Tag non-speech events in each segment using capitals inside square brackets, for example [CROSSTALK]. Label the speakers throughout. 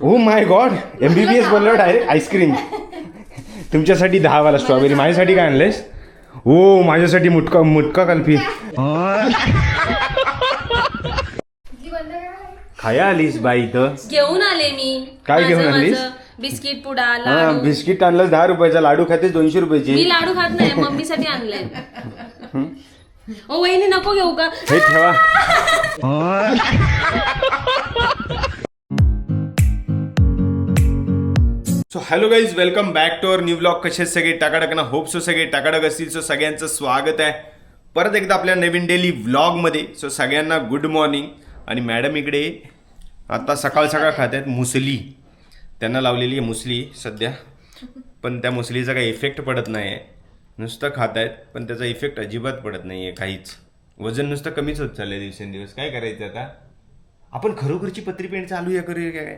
Speaker 1: O my God M B B S बोललो direct ice cream तुमच्यासाठी दहा वाला स्ट्रॉबेरी माझ्यासाठी काय आणलेस ओ माझ्यासाठी मुटका मुटका कल्फी. खाया आलीस बाई इथं?
Speaker 2: घेऊन आले मी.
Speaker 1: काय घेऊन
Speaker 2: माझं-
Speaker 1: आलीस?
Speaker 2: माझं. बिस्किट पुडा
Speaker 1: हा
Speaker 2: लाडू.
Speaker 1: बिस्किट आणलं दहा रुपयाचा लाडू खातेस दोनशे
Speaker 2: मी
Speaker 1: रुपयाची
Speaker 2: लाडू खात नाही मम्मीसाठी आणलंय. ओ वहिनी नको घेऊ का?
Speaker 1: हे ठेवा. So hello guys welcome back to our new blog कसे सगळे? टाकाटक ना होप सो सगळे टाकाटक असतील. सो सगळ्यांचं स्वागत आहे. परत एकदा आपल्या नवीन डेली व्लॉगमध्ये सो सगळ्यांना गुड मॉर्निंग आणि मॅडम इकडे आता सकाळ सकाळ खात आहेत मुसली. त्यांना लावलेली आहे मुसली सध्या. पण त्या मुसलीचा काही इफेक्ट पडत नाही आहे नुसतं खात आहेत पण त्याचा इफेक्ट अजिबात पडत नाही आहे काहीच. वजन नुसतं कमीच होत चाललंय दिवसेंदिवस. काय करायचं आता? आपण खरोखरची पत्री पेंट चालूया करूया काय?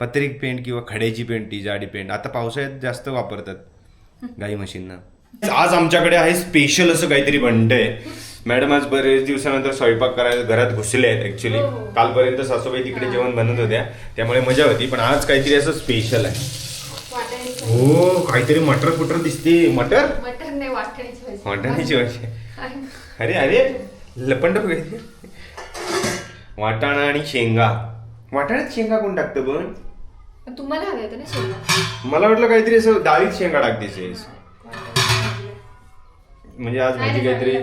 Speaker 1: पत्रिक पेंट किंवा खड्याची पेंट ती जाडी पेंट. आता पावसाळ्यात जास्त वापरतात गाई म्हशींना. आज आमच्याकडे आहे स्पेशल असं काहीतरी बनतंय मॅडम आज बरेच दिवसानंतर स्वयंपाक करायला घरात घुसले आहेत ऍक्च्युली कालपर्यंत सासूबाई तिकडे जेवण बनत होत्या. त्यामुळे मजा होती पण आज काहीतरी असं स्पेशल आहे. हो काहीतरी मटर कुटर दिसते. मटर?
Speaker 3: मटन नाही भाजी
Speaker 1: वाटाण्याची भाजी [LAUGHS] अरे अरे लपंड वाटाणा आणि शेंगा. वाटाण्यात शेंगा कोण टाकतं पण
Speaker 3: तुम्हाला हवे होते ना शेंगा.
Speaker 1: मला वाटलं काहीतरी असं डाळीत शेंगा टाकतेस. म्हणजे आज भाजी काहीतरी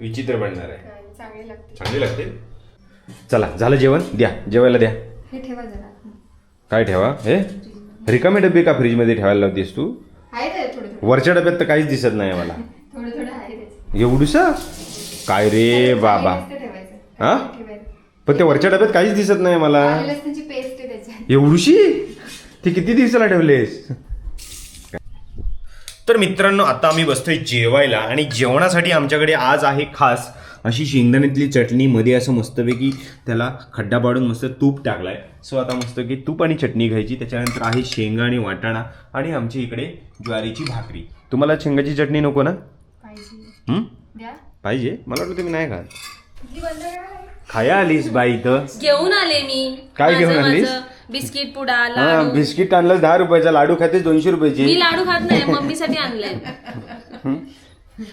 Speaker 1: विचित्र बनणार आहे.
Speaker 3: चांगली लागते.
Speaker 1: चांगली लागते? चला झालं जेवण? द्या. जेवायला द्या.
Speaker 3: हे ठेवा जरा.
Speaker 1: काय ठेवा? हे? रिकामे डबे का फ्रीजमध्ये ठेवायला लावतेस तू? वरच्या डब्यात तर काहीच दिसत नाही मला. एवढूसा? काय रे बाबा. हा? पण त्या वरच्या डब्यात काहीच दिसत नाही मला. एवढीशी? ती किती दिवसाला ठेवलेस? तर मित्रांनो आता आम्ही बसतोय जेवायला आणि जेवणासाठी आमच्याकडे आज आहे खास अशी शेंगदाण्यातली चटणी. मध्ये असं मस्तपैकी त्याला खड्डा पाडून मस्त तूप टाकलाय. सो आता मस्त की तूप आणि चटणी घ्यायची. त्याच्यानंतर आहे शेंगा आणि वाटाणा आणि आमची इकडे ज्वारीची भाकरी. तुम्हाला शेंगाची चटणी नको ना?
Speaker 3: पाहिजे.
Speaker 1: हं?
Speaker 3: द्या.
Speaker 1: पाहिजे? मला वाटतं तुम्ही नाही खात. खाया आलीस बाई इथं.
Speaker 2: घेऊन आले मी.
Speaker 1: काय
Speaker 2: माझं-
Speaker 1: घेऊन आलीस?
Speaker 2: माझं बिस्किट पुडा
Speaker 1: हा
Speaker 2: लाडू.
Speaker 1: बिस्किट आणलं दहा रुपयाचा लाडू खातेस दोनशे रुपयाची.
Speaker 2: मी लाडू खात नाही मम्मीसाठी आणलंय.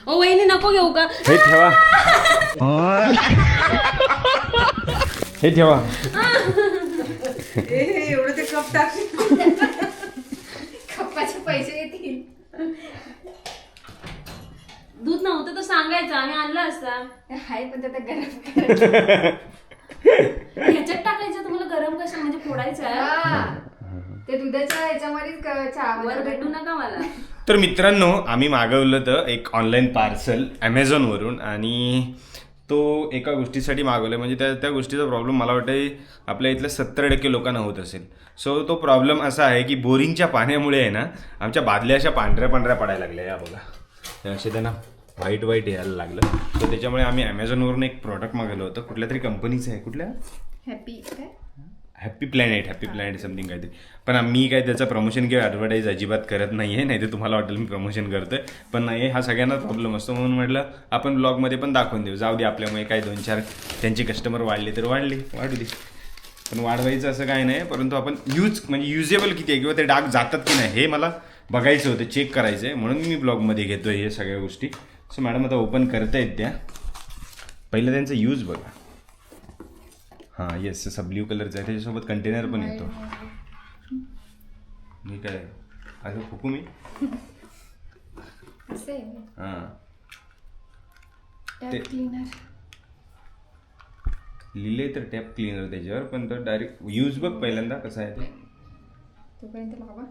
Speaker 2: ओ वहिनी नको घेऊ का?
Speaker 1: हे ठेवा. हे ठेवा.
Speaker 3: कप्पाचे पैसे येतील.
Speaker 2: दूध नव्हतं तर सांगायचं आम्ही आणलं असता.
Speaker 3: आहे पण गरम [LAUGHS] करायचं.
Speaker 2: ह्याच्यात टाकायचं तुम्हाला गरम कसं म्हणजे फोडायचं आहे?
Speaker 3: हा. ते दुधाच्या ह्याच्यामध्येच क- चहा
Speaker 2: वर
Speaker 3: बनवतात.
Speaker 2: भेटू नका मला.
Speaker 1: तर मित्रांनो आम्ही मागवलं तर एक ऑनलाईन पार्सल ॲमेझॉनवरून आणि तो एका गोष्टीसाठी मागवलं म्हणजे त्या त्या गोष्टीचा प्रॉब्लेम मला वाटतं आपल्या इथल्या सत्तर टक्के लोकांना होत असेल. सो तो प्रॉब्लेम असा आहे की बोरिंगच्या पाण्यामुळे आहे ना आमच्या बादल्या अशा पांढऱ्या पांढऱ्या पडायला लागल्या. या बघा. त्या असे त्यांना व्हाईट व्हाईट यायला लागलं. तर त्याच्यामुळे आम्ही ॲमेझॉनवरून एक प्रॉडक्ट मागवलं होतं. कुठल्या तरी कंपनीचं आहे. कुठल्या?
Speaker 3: हॅपी काय?
Speaker 1: Happy planet happy planet something काहीतरी. पण मी काय त्याचं प्रमोशन किंवा ॲडव्हर्टाईज अजिबात करत नाही आहे नाही तर तुम्हाला वाटेल मी प्रमोशन करतोय. पण नाही हा सगळ्यांना प्रॉब्लेम असतो. म्हणून म्हटलं आपण ब्लॉगमध्ये पण दाखवून देऊ. जाऊ दे आपल्यामुळे काय दोन चार त्यांचे कस्टमर वाढले तर वाढले. वाढू दे. पण वाढवायचं असं काय नाही परंतु आपण यूज म्हणजे युजेबल किती आहे किंवा ते डाग जातात की नाही हे मला बघायचं होतं चेक करायचं आहे म्हणून मी ब्लॉगमध्ये घेतो हे सगळ्या गोष्टी. सो मॅडम आता ओपन करतायत त्या. पहिलं त्यांचा यूज बघा. हां येस असा ब्ल्यू कलरचा आहे. त्याच्यासोबत कंटेनर पण येतो. मी काय असं फुकू मी? हां.
Speaker 3: टॅप
Speaker 1: ते-
Speaker 3: क्लीनर
Speaker 1: लिहिले तर टॅप क्लीनर त्याच्यावर पण तो डायरेक्ट यूज बघ पहिल्यांदा कसं आहे ते.
Speaker 3: तोपर्यंत लावा.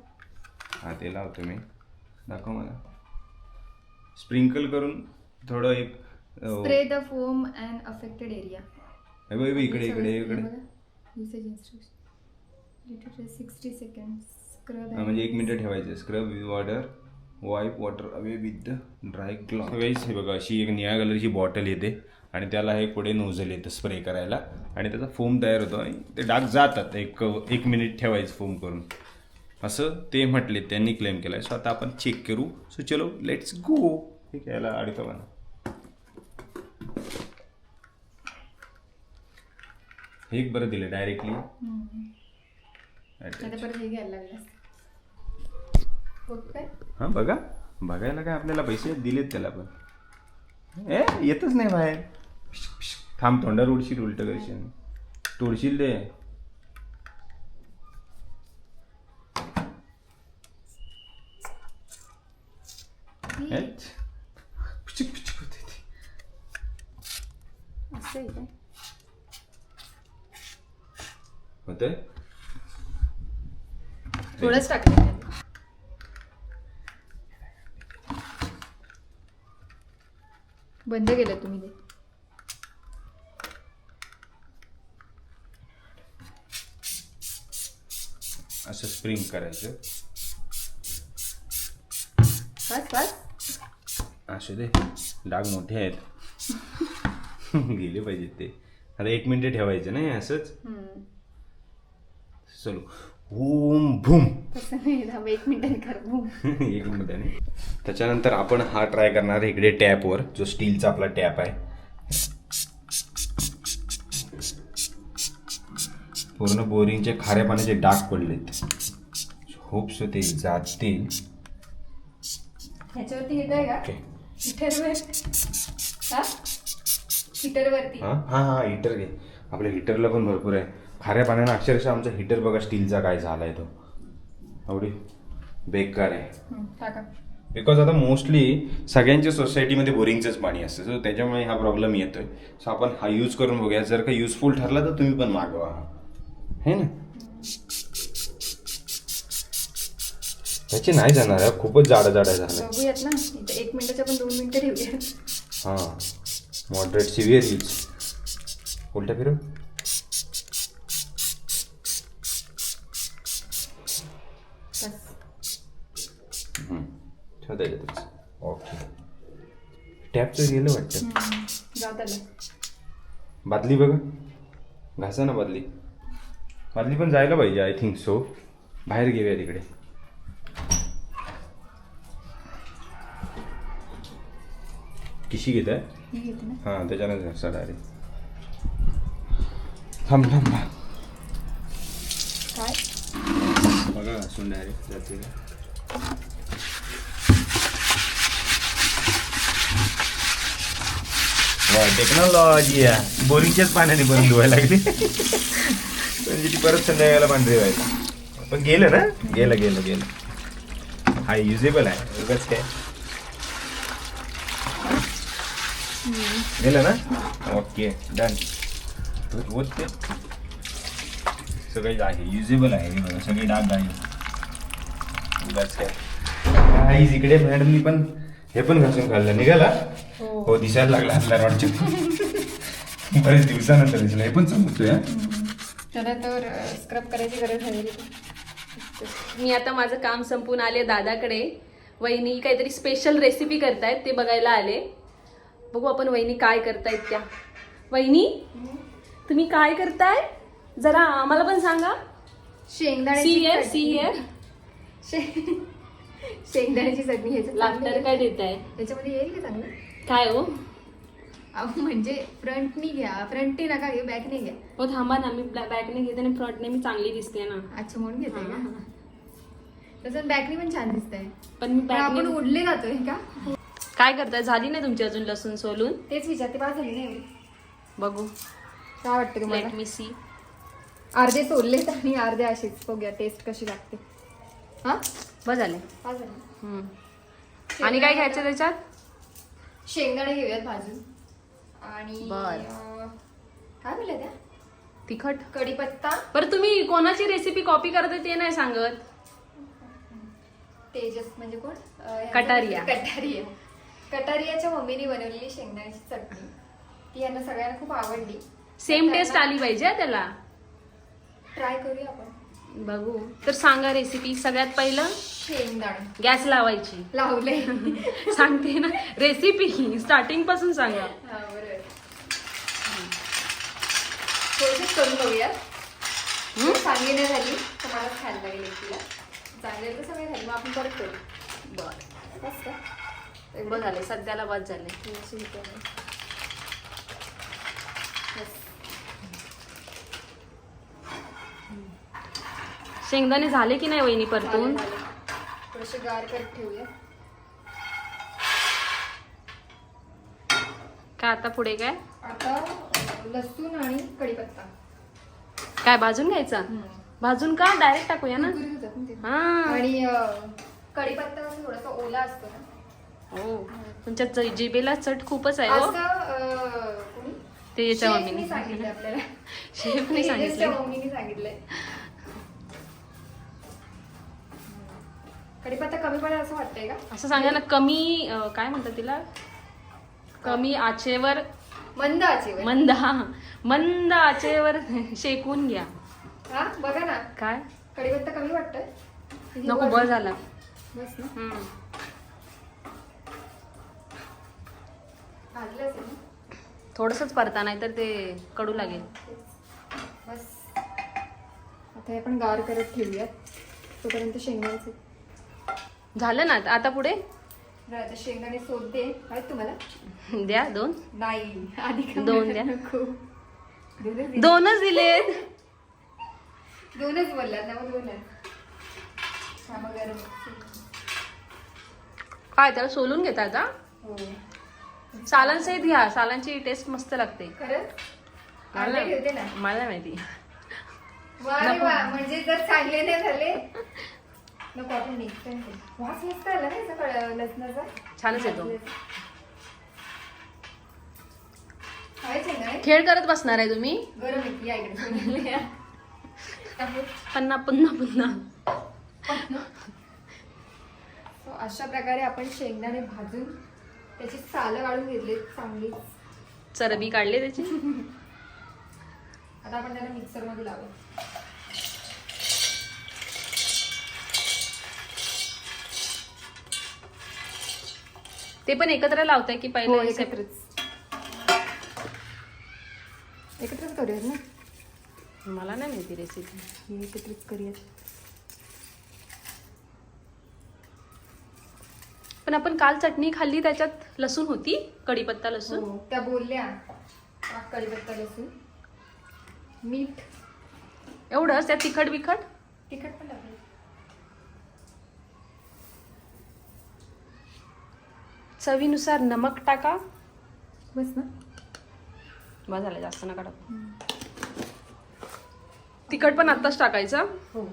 Speaker 1: हां ते लावतो मी. दाखव मला. स्प्रिंकल करून थोडं एक अं,
Speaker 3: spray the foam and affected area
Speaker 1: हे बघ, हे बघ, इकडे इकडे इकडे.
Speaker 3: Usage instruction sixty second scrub
Speaker 1: हा, म्हणजे एक मिनिट ठेवायचं. Scrub with water wipe water away with dry cloth guys हे बघा अशी एक निळ्या कलरची बॉटल येते आणि त्याला हे पुढे नोझल येतं स्प्रे करायला. आणि त्याचा फोम तयार होतो आणि ते डाग जातात. एक एक मिनिट ठेवायचं फोम करून. असं ते म्हटले त्यांनी क्लेम केलं आहे सो आता आपण चेक करू. सो चलो लेट्स गो ठीक आहे याला अडकं एक बरं दिलं डायरेक्टली
Speaker 3: आता परत हे घ्यायला लागलं काय?
Speaker 1: बघा. बघायला काय आपल्याला पैसे दिलेत त्याला पण. ए येतच नाही बाहेर. थांब तोंडावर उडशील उलट करशील. तोडशील ते.
Speaker 3: असं आहे
Speaker 1: होतंय
Speaker 3: थोडंच. बंद केलं तुम्ही ते.
Speaker 1: असं स्प्रिंग करायचं.
Speaker 3: बस बस
Speaker 1: असू दे. डाग मोठे आहेत. [LAUGHS] गेले पाहिजेत ते. आता एक मिनिट ठेवायचं नाही असंच? चलो. ओम भूम.
Speaker 3: एक मिनिट कर. बूम. [LAUGHS]
Speaker 1: एक मिनिटाने त्याच्यानंतर आपण हा ट्राय करणार आहे इकडे टॅपवर जो स्टीलचा आपला टॅप आहे. पूर्ण बोरिंगचे खाऱ्या पाण्याचे डाग पडलेत. होप्स ते जातील.
Speaker 3: ह्याच्यावरती येत आहे का?
Speaker 1: ओके.
Speaker 3: हिटरवर हा? हिटरवरती
Speaker 1: हां? हां हां हिटर घे. आपल्या हिटरला पण भरपूर आहे. खाऱ्या पाण्यानं अक्षरशः आमचा हिटर बघा स्टीलचा काय झालाय तो. एवढी बेकार आहे. बिकॉज आता मोस्टली सगळ्यांच्या सोसायटीमध्ये बोरिंगचंच पाणी असतं. सो त्याच्यामुळे हा प्रॉब्लेम येतोय. सो आपण हा यूज करून बघूया. जर का युजफुल ठरला तर तुम्ही पण मागवा हा. है ना? त्याचे नाही जाणार आहे, खूपच जाडा जाडा झालं
Speaker 3: बघूयात ना. इथं एक मिनिटाच्या पण दोन मिनिटं ठेवूया
Speaker 1: हां. मॉडरेट सिव्हिअर यूज उलटा फिरव
Speaker 3: बस
Speaker 1: ठेव त्याच्यातच ओके टॅपचं गेलं वाटतं.
Speaker 3: हम्म, जात आलं
Speaker 1: बादली बघा. घासा ना बादली. बादली पण जायला पाहिजे आय थिंक सो बाहेर घेऊया तिकडे. किशी घेत आहे?
Speaker 3: ही घेते ना.
Speaker 1: हां त्याच्यानंच घासा डायरेक्ट थांब थांब. थांब.
Speaker 3: काय?
Speaker 1: बघा घासून डायरेक्ट जाते का? टेक्नॉलॉजी आहे. बोरिंगच्याच पाण्याने परत धुवायला लागली. म्हणजे ती परत संध्याकाळला पांढरी व्हायला पण गेलं ना? गेलं गेलं गेलं. हा युजेबल आहे. उगाच काय? गेलं ना? ओके डन होत. ते सगळे आहे. युजेबल आहे. बघा सगळे डाग आहे. उगाच काय? काहीच इकडे मॅडमनी पण हे पण घासून खाल्लं. निघाला?
Speaker 3: हो.
Speaker 1: हो दिसायला लागला आपल्या रॉडचे बरेच दिवसानंतर दिसला. हे पण चमकतोय.
Speaker 3: त्याला तर स्क्रब करायची गरज आहे
Speaker 2: मी आता माझं काम संपून आले दादाकडे. वहिनी काहीतरी स्पेशल रेसिपी करतायत ते बघायला आले. बघू आपण वहिनी काय करतायत त्या. वहिनी तुम्ही काय करताय? जरा आम्हाला पण सांगा. सी
Speaker 3: शेंगदाण्याची
Speaker 2: हिअर. सी हिअर
Speaker 3: शे- शेंगदाण्याची चटणी ह्याच्यात चांगली
Speaker 2: काय. देत आहे
Speaker 3: त्याच्यामध्ये येईल का चांगलं?
Speaker 2: काय हो?
Speaker 3: अहो, म्हणजे फ्रंटनी घ्या. फ्रंटनी नका घेऊ बॅकने घ्या.
Speaker 2: हो थांबा ना. मी बॅकने घेते आणि फ्रंटने मी चांगली दिसते ना.
Speaker 3: अच्छा म्हणून घेते का? तसं बॅकनी पण छान दिसतंय.
Speaker 2: पण मी
Speaker 3: पण आपण उडले जातोय का?
Speaker 2: काय करताय? झाली नाही तुमची अजून लसूण सोलून?
Speaker 3: तेच विचारते पाच झाली नाही. एवढी.
Speaker 2: बघू.
Speaker 3: काय वाटतं तुम्हाला?
Speaker 2: लेट मी सी
Speaker 3: अर्धे सोललेत आणि अर्धे असेच. बघूया टेस्ट कशी लागते. हा?
Speaker 2: बस झाले. हम्म. आणि काय घ्यायचं त्याच्यात?
Speaker 3: शेंगदाणे घेऊयात भाजून. आणि
Speaker 2: बर.
Speaker 3: अं, काय बोलल्या त्या?
Speaker 2: तिखट?
Speaker 3: कढीपत्ता.
Speaker 2: बरं तुम्ही कोणाची रेसिपी कॉपी करते ते नाही सांगत.
Speaker 3: तेजस म्हणजे कोण? अं, यांचं-
Speaker 2: कटारिया.
Speaker 3: कटारिया. कटारियाच्या मम्मीने बनवलेली शेंगदाण्याची चटणी. ती यांना सगळ्यांना खूप आवडली.
Speaker 2: सेम टेस्ट आली पाहिजे हा त्याला.
Speaker 3: ट्राय करूया आपण.
Speaker 2: बघू. तर सांगा रेसिपी सगळ्यात पहिलं
Speaker 3: शेंगदाणे.
Speaker 2: गॅस लावायची.
Speaker 3: लावले. [LAUGHS]
Speaker 2: सांगते ना. रेसिपी स्टार्टिंगपासून सांगा.
Speaker 3: हा थोडंसं करून बघूया चांगली नाही झाली तर मला खायला लागेल चांगली झाली तर सगळे खाली मग आपण परत करू.
Speaker 2: बर.
Speaker 3: बस का
Speaker 2: बस झाले सध्याला बस झाले
Speaker 3: थोडीशी इथे आहे. बस.
Speaker 2: शेंगदाणे झाले की नाही वहिनी परतून.
Speaker 3: थोडेसे गार करत ठेवूया.
Speaker 2: काय आता पुढे काय?
Speaker 3: आता लसूण आणि कढीपत्ता.
Speaker 2: काय भाजून घ्यायचा? भाजून का? डायरेक्ट टाकूया ना. हा.
Speaker 3: आणि अं, कढीपत्ता कसं थोडासा ओला असतो ना.
Speaker 2: हो. तुमच्या ज- जिभेला चट खूपच आहे हो.
Speaker 3: असं अं, कोणी?
Speaker 2: ते याच्या
Speaker 3: शेफनी
Speaker 2: मम्मीने
Speaker 3: सांगितलं. आपल्याला.
Speaker 2: शेफने [LAUGHS] सांगितलं
Speaker 3: मम्मीने सांगितलंय. कढीपत्ता कमी पडेल असं वाटतंय का?
Speaker 2: असं सांगा ना कमी अं, काय म्हणतात तिला? कमी आचेवर
Speaker 3: मंद आचेवर.
Speaker 2: मंद हा मंद आचेवर शेकून घ्या.
Speaker 3: हा? बघा ना.
Speaker 2: काय?
Speaker 3: कढीपत्ता कमी वाटतोय.
Speaker 2: नको बळ झाला.
Speaker 3: बस ना.
Speaker 2: हम्म.
Speaker 3: भाजलं असेल ना?
Speaker 2: थोडंसंच परता नाही तर ते कडू लागेल.
Speaker 3: बस. आता हे आपण गार करत ठेवूयात. तोपर्यंत शेंगदाण्याचे
Speaker 2: झालं ना? आता पुढे?
Speaker 3: आता शेंगदाणे सोडते आहेत तुम्हाला?
Speaker 2: द्या दोन.
Speaker 3: नाही. आधी
Speaker 2: दोन द्या.
Speaker 3: दोनच दिले.
Speaker 2: दोनच
Speaker 3: ना गरम.
Speaker 2: काय त्याला सोलून घेता आता?
Speaker 3: हो.
Speaker 2: सालन सहित घ्या. सालांची टेस्ट मस्त लागते. मला माहिती.
Speaker 3: म्हणजे जर चांगले नाही झाले नको आपण नेक्स्ट टाइम वास मस्त आला ना याचा कळ- लसणाचा?
Speaker 2: छानच येतो.
Speaker 3: खायचे ना?
Speaker 2: खेळ करत बसणार आहे तुम्ही?
Speaker 3: गरम येते या इकडे? या.
Speaker 2: पुन्हा पुन्हा पुन्हा
Speaker 3: So, अशा प्रकारे आपण शेंगदाणे भाजून त्याची सालं काढून घेतली चांगली.
Speaker 2: चरबी काढली त्याची? [LAUGHS]
Speaker 3: आता आपण त्याला मिक्सरमध्ये लावू.
Speaker 2: ते पण एकत्र लावताय की
Speaker 3: हो
Speaker 2: पहिले separate?
Speaker 3: एकत्रच एकत्रच करूयात ना?
Speaker 2: मला नाही माहिती रेसिपी
Speaker 3: हे एकत्रच करूयात.
Speaker 2: पण आपण काल चटणी खाल्ली त्याच्यात लसूण होती? कढीपत्ता लसूण?
Speaker 3: हो त्या बोलल्या. कढीपत्ता लसूण. मीठ.
Speaker 2: एवढंच? त्या तिखट बिखट
Speaker 3: तिखट पण टाकलं
Speaker 2: चवीनुसार नमक टाका.
Speaker 3: बस ना.
Speaker 2: बस झालं जास्त नका टाकू. तिखट पण आत्ताच टाकायचं.
Speaker 3: हो.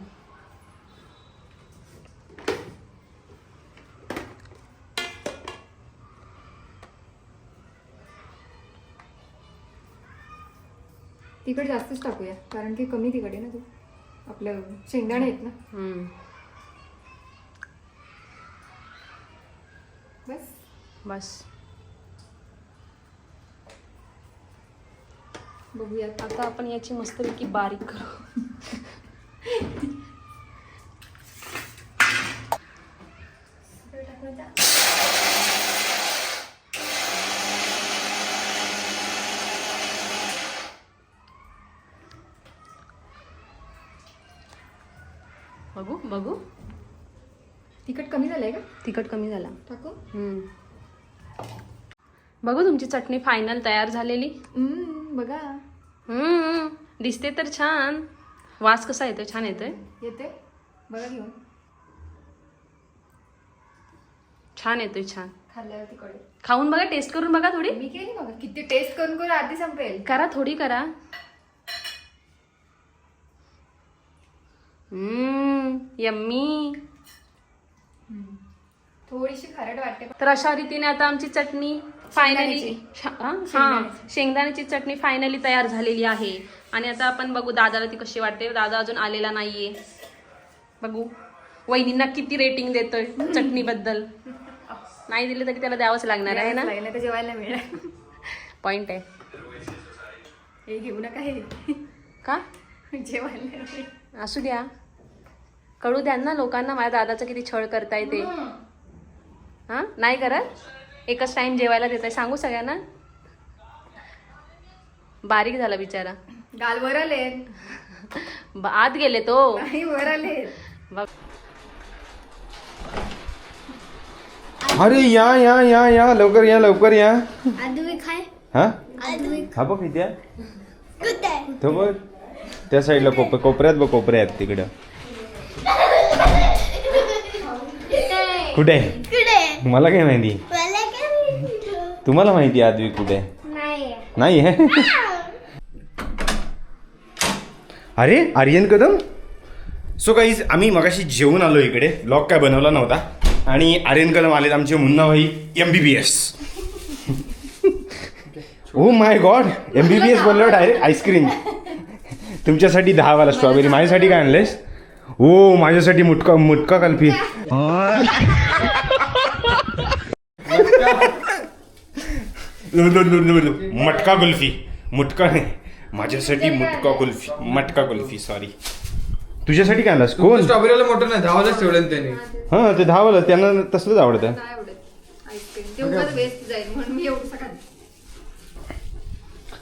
Speaker 3: तिखट जास्तच टाकूया कारण की कमी तिखट आहे ना तू. आपलं शेंगदाणे आहेत ना
Speaker 2: हम्म.
Speaker 3: बस. बघूयात.
Speaker 2: आता आपण याची मस्तपैकी बारीक करू. बघू बघू.
Speaker 3: तिखट कमी झालंय का?
Speaker 2: तिखट कमी झाला.
Speaker 3: टाकू?
Speaker 2: हम्म. बघू तुमची चटणी फायनल तयार झालेली.
Speaker 3: हम्म, बघा.
Speaker 2: हम्म. दिसते तर छान. वास कसा येतोय? छान येतोय?
Speaker 3: येते. बघा घेऊन.
Speaker 2: छान येतोय छान.
Speaker 3: खाल्ल्यावर तिकडे
Speaker 2: खाऊन बघा टेस्ट करून बघा थोडी.
Speaker 3: मी केली बघा. किती टेस्ट करून करून आधी संपेल.
Speaker 2: करा थोडी करा. यम्मी.
Speaker 3: थोडीशी खारट वाटते.
Speaker 2: तर अशा रीतीने आता आमची चटणी फायनली. हा. शेंगदाण्याची. चटणी फायनली तयार झालेली आहे. आणि आता आपण बघू दादाला ती कशी वाटते. दादा अजून आलेला नाहीये. बघू. वहिनींना किती रेटिंग देतोय चटणीबद्दल. नाही दिले तरी त्याला द्यावंच लागणार आहे ना?
Speaker 3: जेवायला मिळेल
Speaker 2: पॉइंट आहे.
Speaker 3: हे घेऊ नका हे.
Speaker 2: का?
Speaker 3: जेवायला.
Speaker 2: असू द्या. कळू द्या ना लोकांना माझ्या दादाचं किती छळ करता येते हा? नाही करत? एकच टाईम जेवायला देत आहे सांगू सगळ्यांना? बारीक झाला बिचारा.
Speaker 3: गाल वर आले.
Speaker 2: आत गेले तो.
Speaker 3: वर आले.
Speaker 2: बा-
Speaker 1: अरे या या या या लवकर या लवकर या. हा? बघ इथे. तो बघ. त्या साईडला कोप कोपऱ्यात बघ कोपऱ्यात तिकडं. कुठे आहे? कुठे? मला काय माहिती? तुम्हाला माहिती आहे आद्वी कुठे? नाही आहे अरे आर्यन कदम? सो काही आम्ही मगाशी जेवून आलो इकडे. ब्लॉग काय बनवला नव्हता. आणि आर्यन कदम आलेत आमचे Munnabhai M B B S oh my God M B B S बनलो डायरेक्ट आईस्क्रीम तुमच्यासाठी दहावाला स्ट्रॉबेरी माझ्यासाठी काय आणलेस ओ माझ्यासाठी मुटका मुटका कल्फी. मटका कुल्फी. मुटका नाही. माझ्यासाठी मुटका कुल्फी. मटका कुल्फी सॉरी तुझ्यासाठी काय आणलास? कोण?
Speaker 4: स्ट्रॉबेरीला मोठं नाही दहावालाच ठेवलं त्यांनी.
Speaker 1: हा ते दहावाला त्यांना तसलंच आवडतं.
Speaker 3: नाही आवडत. आईस्क्रीम ते उगाच वेस्ट जाईल म्हणून मी एवढं खाल्लं.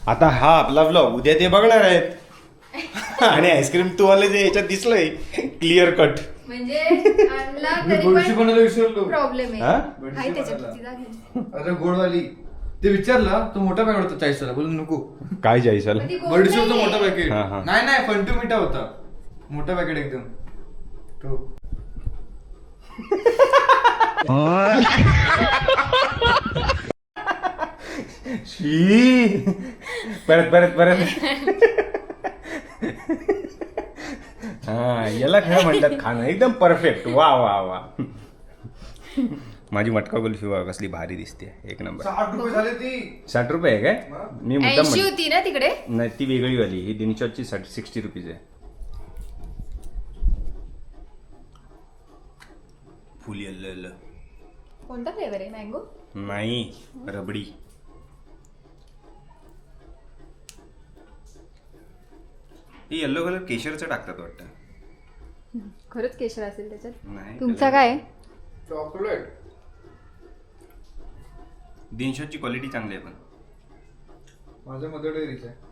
Speaker 1: आता हा आपला ब्लॉग उद्या ते बघणार आहेत. [LAUGHS] आणि आईस्क्रीम तुम्हाला जे याच्यात दिसलंय क्लिअर कट
Speaker 3: म्हणजे [LAUGHS] आणला
Speaker 4: मी
Speaker 3: तरी
Speaker 4: बुरशी
Speaker 3: पण
Speaker 4: विसरलो.
Speaker 3: प्रॉब्लेम
Speaker 1: हा?
Speaker 3: आहे हाय त्याच्यात किती जागे
Speaker 4: अरे गोडवाली. ते विचारला तो मोठा पॅकेट होता चाळीसला बोल नको.
Speaker 1: काय जायचं
Speaker 3: ती गोड
Speaker 4: बडीशोपचा
Speaker 3: नाहीये.
Speaker 4: मोठा पॅकेट
Speaker 1: हा, हा.
Speaker 4: नाही नाही फंटू मिठा होता. मोठा पॅकेट एकदम. तो.
Speaker 1: शी. परत परत परत. हा याला खरं म्हणतात खाणं एकदम परफेक्ट वा वा वा. माझी मटका कुल्फी वा कसली भारी दिसते. एक नंबर.
Speaker 4: साठ रुपये झाले ती.
Speaker 1: साठ रुपये आहे काय? मी मुद्दाम
Speaker 3: ऐंशी
Speaker 1: म्हण-
Speaker 3: होती ना तिकडे?
Speaker 1: नाही ती वेगळी वाली. ही दिनशॉटची साठ सिक्स्टी रुपीज आहे. फुल येल्लो
Speaker 3: कोणता फ्लेवर आहे? मँगो
Speaker 1: नाही रबडी. हे येल्लो कलर केशरचं टाकतात वाटतं.
Speaker 3: खरंच केशर असेल त्याच्यात.
Speaker 1: नाही
Speaker 3: तुमचा काय?
Speaker 4: चॉकलेट
Speaker 1: दिनशॉटची क्वालिटी चांगली आहे पण.
Speaker 4: माझ्या मदर डेअरीच आहे